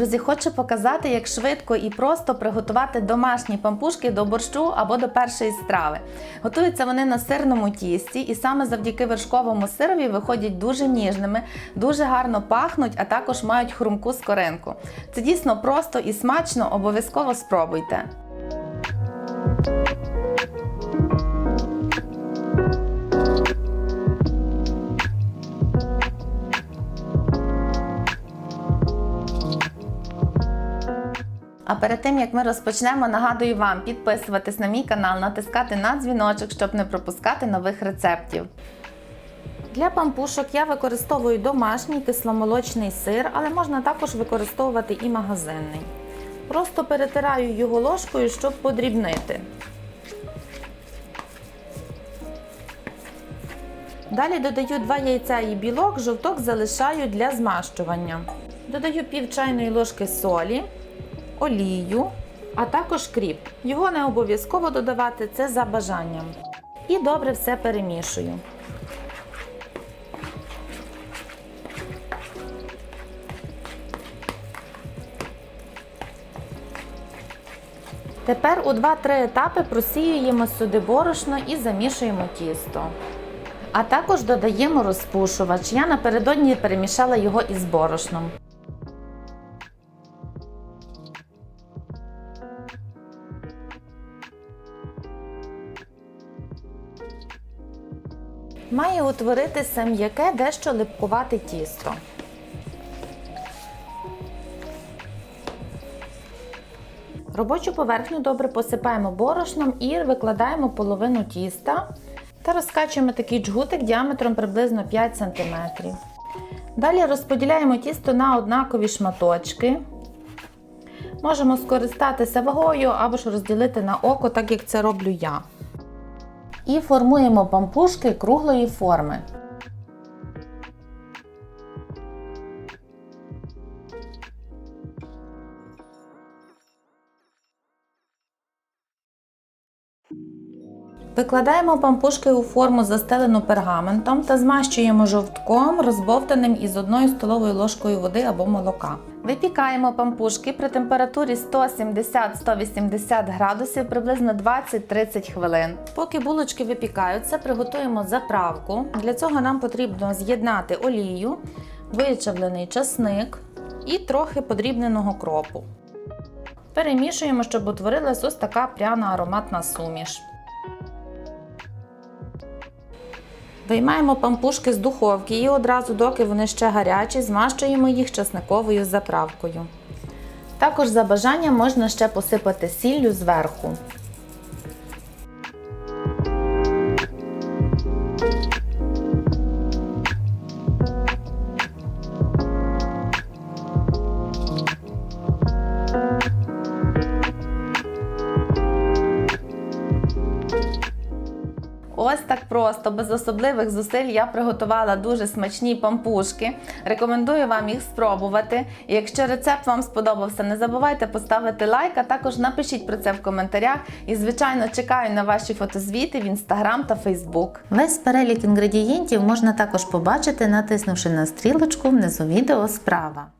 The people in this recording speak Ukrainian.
друзі, хочу показати, як швидко і просто приготувати домашні пампушки до борщу або до першої страви. Готуються вони на сирному тісті, і саме завдяки вершковому сирові виходять дуже ніжними, дуже гарно пахнуть, а також мають хрумку скоринку. Це дійсно просто і смачно, обов'язково спробуйте. А перед тим як ми розпочнемо, нагадую вам підписуватись на мій канал, натискати на дзвіночок, щоб не пропускати нових рецептів. Для пампушок я використовую домашній кисломолочний сир, але можна також використовувати і магазинний. Просто перетираю його ложкою, щоб подрібнити. Далі додаю 2 яйця і білок, жовток залишаю для змащування. Додаю пів чайної ложки солі, олію, а також кріп. Його не обов'язково додавати, це за бажанням. І добре все перемішую. Тепер у 2-3 етапи просіюємо сюди борошно і замішуємо тісто. А також додаємо розпушувач. Я напередодні перемішала його із борошном. Має утворитися м'яке, дещо липкувате тісто. Робочу поверхню добре посипаємо борошном і викладаємо половину тіста та розкачуємо такий джгутик діаметром приблизно 5 см. Далі розподіляємо тісто на однакові шматочки. Можемо скористатися вагою або ж розділити на око, так як це роблю я. І формуємо пампушки круглої форми. Викладаємо пампушки у форму, застелену пергаментом та змащуємо жовтком, розбовтаним із одною столовою ложкою води або молока. Випікаємо пампушки при температурі 170-180 градусів приблизно 20-30 хвилин. Поки булочки випікаються, приготуємо заправку. Для цього нам потрібно з'єднати олію, вичавлений часник і трохи подрібненого кропу. Перемішуємо, щоб утворилась ось така пряна ароматна суміш. Виймаємо пампушки з духовки і одразу, доки вони ще гарячі, змащуємо їх часниковою заправкою. Також за бажанням можна ще посипати сіллю зверху. Ось так просто, без особливих зусиль я приготувала дуже смачні пампушки. Рекомендую вам їх спробувати. І якщо рецепт вам сподобався, не забувайте поставити лайк, а також напишіть про це в коментарях. І, звичайно, чекаю на ваші фотозвіти в інстаграм та фейсбук. Весь перелік інгредієнтів можна також побачити, натиснувши на стрілочку внизу відео справа.